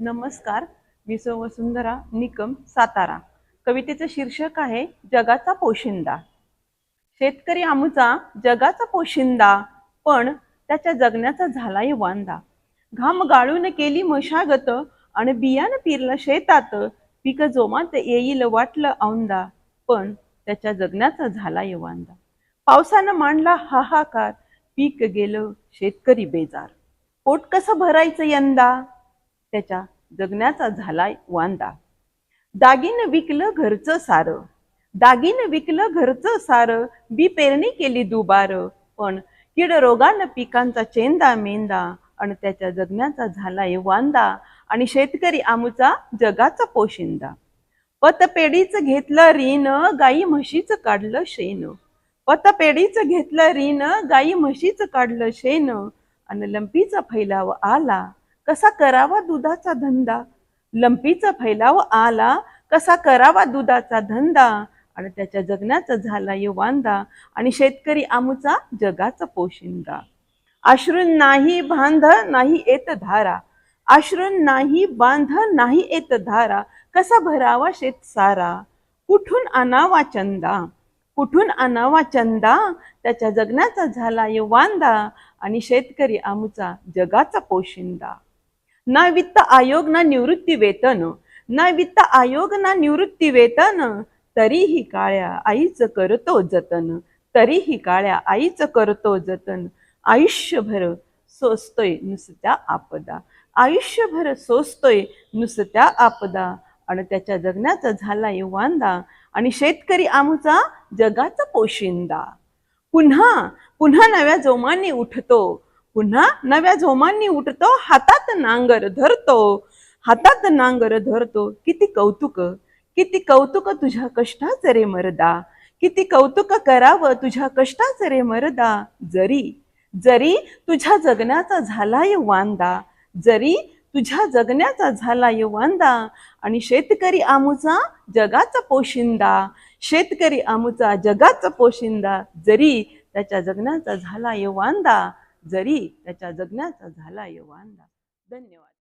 नमस्कार मी सौ वसुंधरा निकम सातारा. कवितेचं शीर्षक आहे जगाचा पोशिंदा. शेतकरी आमचा जगाचा पोशिंदा पण त्याच्या जगण्याचा झालाय वांदा. घाम गाळून केली मशागत आणि बियाणं पिरलं शेतात. पीक जोमात येईल वाटलं औंदा पण त्याच्या जगण्याचा झालाय वांदा. पावसानं मांडला हाहाकार पीक गेलं शेतकरी बेजार. पोट कसं भरायचं यंदा? त्याच्या जगण्याचा झालाय वांदा. दागिन विकलं घरचं सारं. दागिन विकलं घरचं सारं. बी पेरणी केली दुबार. पण कीड रोगानं पिकांचा चेंदा मेंदा आणि त्याच्या जगण्याचा झालाय वांदा आणि शेतकरी आमूचा जगाचा पोशिंदा. पतपेढीचं घेतलं रीन गाई म्हशीचं काढलं शेण. पतपेढीचं घेतलं रीन गाई म्हशीचं काढलं शेण. आणि लंपीचा फैलाव आला कसा करावा दुधाचा धंदा? लंपीचा फैलाव आला कसा करावा दुधाचा धंदा? आणि त्याच्या जगण्याचा झाला युवांदा आणि शेतकरी आमूचा जगाचा पोशिंदा. आश्रून नाही बांध नाही येत धारा. आश्रून नाही बांध नाही येत धारा. कसा भरावा शेत सारा? कुठून आणावा चंदा? कुठून आणावा चंदा? त्याच्या जगण्याचा झाला युवांदा आणि शेतकरी आमूचा जगाचा पोशिंदा. ना वित्त आयोग ना निवृत्ती वेतन. ना वित्त आयोग ना निवृत्ती वेतन. तरीही काळ्या आईचं करतो जतन. तरीही काळ्या आईचं करतो जतन. आयुष्यभर सोसतोय नुसत्या आपदा. आयुष्यभर सोसतोय नुसत्या आपदा. आणि त्याच्या जगण्याचा झालाय वांदा आणि शेतकरी आमचा जगाचा पोशिंदा. पुन्हा पुन्हा नव्या जोमाने उठतो. पुन्हा नव्या जोमांनी उठतो हातात नांगर धरतो हातात नांगर धरतो. किती कौतुक किती कौतुक तुझ्या कष्टाचं रे मरदा. किती कौतुक करावं तुझ्या कष्टाच रे मरदा. जरी जरी तुझ्या जगण्याचा झालाय वांदा जरी तुझ्या जगण्याचा झालाय वांदा आणि शेतकरी आमुचा जगाचा पोशिंदा शेतकरी आमुचा जगाचा पोशिंदा जरी त्याच्या जगण्याचा झालाय वांदा जरी त्याच्या जगण्याचा झाला वांदा धन्यवाद.